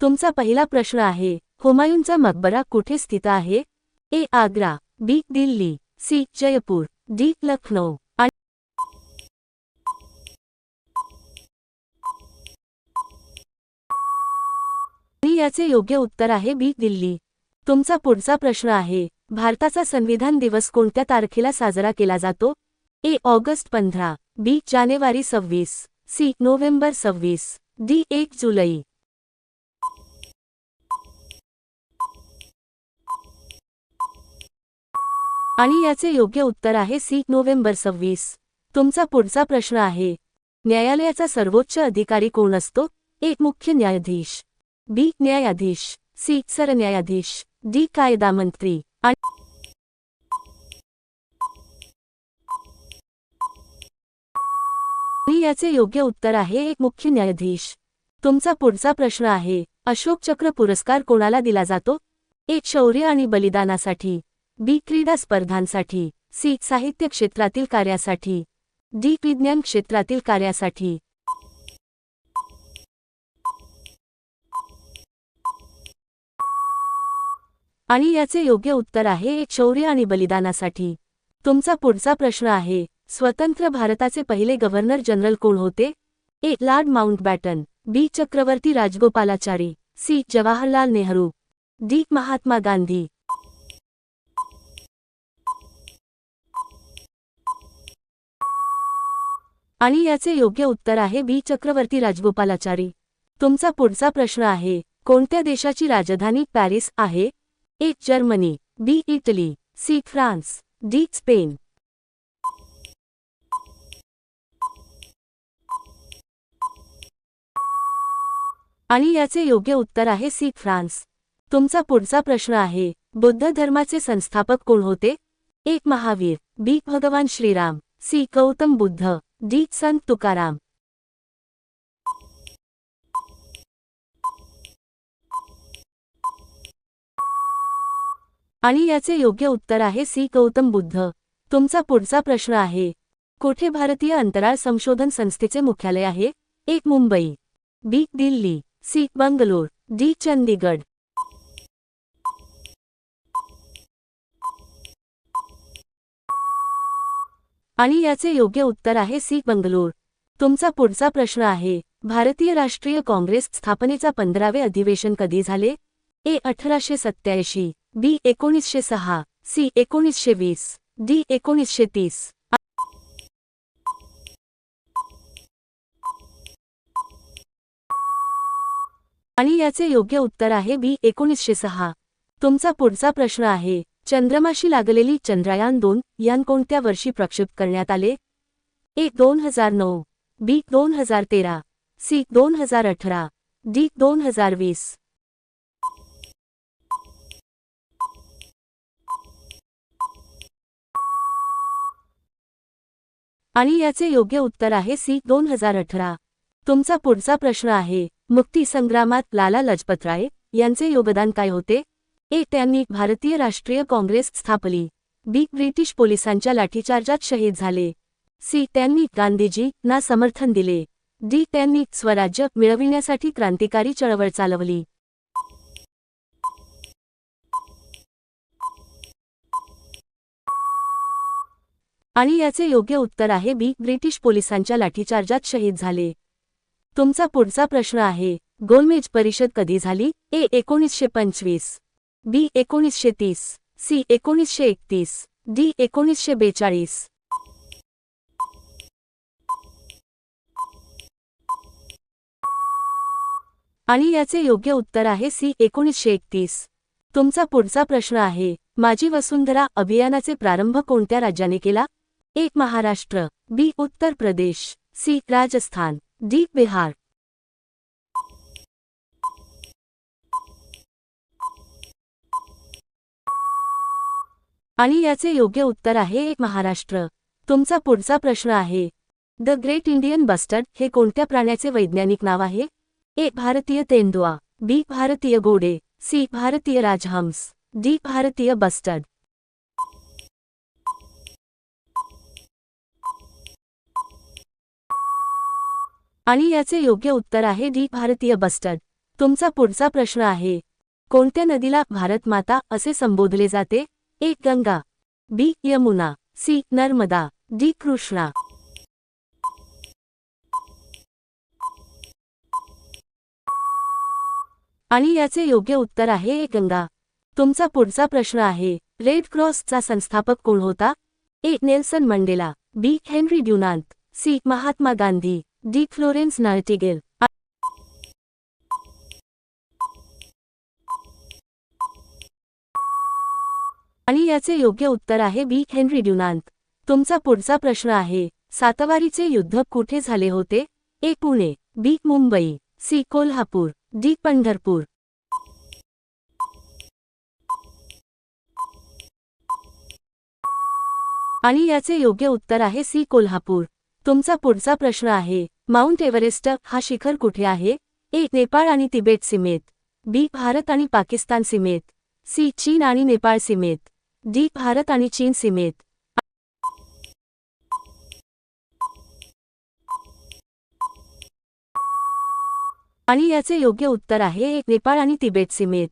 तुमचा पहिला प्रश्न आहे हुमायूनचा मकबरा कुठे स्थित आहे? A Agra B Delhi C Jaipur D Lucknow आणि याचे योग्य उत्तर आहे बी दिल्ली. तुमचा पुढचा प्रश्न आहे भारताचा संविधान दिवस कोणत्या तारखेला साजरा केला जातो? ए ऑगस्ट पंधरा बी जानेवारी सव्वीस सी नोव्हेंबर सव्वीस डी एक जुलै. आणि याचे योग्य उत्तर आहे सी नोव्हेंबर सव्वीस. तुमचा पुढचा प्रश्न आहे. न्यायालयाचा सर्वोच्च अधिकारी कोण असतो? एक मुख्य न्यायाधीश. बी न्यायाधीश. सी सरन्यायाधीश. डी कायदा मंत्री आणि याचे योग्य उत्तर आहे एक मुख्य न्यायाधीश. तुमचा पुढचा प्रश्न आहे. अशोक चक्र पुरस्कार कोणाला दिला जातो? एक शौर्य आणि बलिदानासाठी. बी क्रीडा स्पर्धांसाठी सी साहित्य क्षेत्रातील कार्यासाठी डी विज्ञान क्षेत्रातील कार्यासाठी. आणि याचे योग्य उत्तर आहे एक शौर्य आणि बलिदानासाठी. तुमचा पुढचा प्रश्न आहे स्वतंत्र भारताचे पहिले गव्हर्नर जनरल कोण होते? A. Lord Mountbatten B. Chakravarti Rajagopalachari C. Jawaharlal Nehru D. Mahatma Gandhi. आणि याचे योग्य उत्तर आहे बी. चक्रवर्ती राजगोपालाचारी. तुमचा पुढचा प्रश्न आहे कोणत्या देशाची राजधानी पॅरिस आहे? A. Germany B. Italy C. France D. Spain. आणि याचे योग्य उत्तर आहे सी. फ्रान्स. तुमचा पुढचा प्रश्न आहे बुद्ध धर्माचे संस्थापक कोण होते? एक Mahavir B. Bhagwan Shriram C. Gautam Buddha. D Sant Tukaram. आणि याचे योग्य उत्तर आहे सी. गौतम बुद्ध. तुमचा पुढचा प्रश्न आहे कोठे भारतीय अंतराळ संशोधन संस्थेचे मुख्यालय आहे? एक Mumbai B. Delhi C. Bangalore D. Chandigarh आणि याचे योग्य उत्तर आहे सी बंगलोर. तुमचा पुढचा प्रश्न आहे भारतीय राष्ट्रीय काँग्रेस स्थापनेचा पंधरावे अधिवेशन कधी झाले? ए अठराशे सत्याऐंशी बी एकोणीसशे सहा सी एकोणीसशे वीस डी एकोणीसशे तीस. आणि याचे योग्य उत्तर आहे बी एकोणीसशे सहा. तुमचा पुढचा प्रश्न आहे चंद्रमाशी लागलेली चंद्रयान दोन यान कोणत्या वर्षी प्रक्षेप करण्यात आले? ए दोन हजार नऊ. बी दोन हजार तेरा. सी दोन हजार अठरा. डी दोन हजार वीस. आणि याचे योग्य उत्तर आहे सी दोन हजार अठरा. तुमचा पुढचा प्रश्न आहे मुक्ती संग्रामात लाला लजपतराय यांचे योगदान काय होते? ए त्यांनी भारतीय राष्ट्रीय काँग्रेस स्थापली. बी ब्रिटिश पोलिसांच्या लाठीचार्जात शहीद झाले. सी त्यांनी गांधीजी ना समर्थन दिले. डी त्यांनी स्वराज्य मिळविण्यासाठी क्रांतिकारी चळवळ चालवली. आणि याचे योग्य उत्तर आहे बी ब्रिटिश पोलिसांच्या लाठीचार्जात शहीद झाले. तुमचा पुढचा प्रश्न आहे गोलमेज परिषद कधी झाली? ए एकोणीसशे पंचवीस. बी एकोणीसशे तीस सी एकोणीसशे एकतीस डी एकोणीसशे बेचाळीस आणि याचे योग्य उत्तर आहे सी एकोणीसशे एकतीस तुमचा पुढचा प्रश्न आहे माझी वसुंधरा अभियानाचे प्रारंभ कोणत्या राज्याने केला? एक Maharashtra B Uttar Pradesh C Rajasthan D Bihar. आणि याचे योग्य उत्तर आहे एक महाराष्ट्र. तुमचा पुढचा प्रश्न आहे द ग्रेट इंडियन बस्टर्ड हे कोणत्या प्राण्याचे वैज्ञानिक नाव आहे? ए. भारतीय तेंदुआ बी. भारतीय गोडे सी. भारतीय राजहंस डी. भारतीय बस्टर्ड. आणि याचे योग्य उत्तर आहे डी. भारतीय बस्टर्ड. तुमचा पुढचा प्रश्न आहे कोणत्या नदीला भारत माता असे संबोधले जाते? A Ganga B Yamuna C Narmada D Krishna. आणि याचे योग्य उत्तर आहे ए गंगा. तुमचा पुढचा प्रश्न आहे रेड क्रॉसचा संस्थापक कोण होता? A Nelson Mandela B Henry Dunant C Mahatma Gandhi D Florence Nightingale. आणि याचे योग्य उत्तर आहे बी. हेनरी ड्युनांत. तुमचा पुढचा प्रश्न आहे सातवारीचे युद्ध कुठे झाले होते? A. Pune B. Mumbai C. Kolhapur D. Pandharpur. आणि याचे योग्य उत्तर आहे सी. कोल्हापूर. तुमचा पुढचा प्रश्न आहे माउंट एव्हरेस्ट हा शिखर कुठे आहे? ए. नेपाळ आणि तिबेट सीमेत बी. भारत आणि पाकिस्तान सीमेत सी. चीन आणि नेपाळ सीमेत. डी भारत आणि चीन सीमेत. आणि याचे योग्य उत्तर आहे एक नेपाळ आणि तिबेट सीमेत.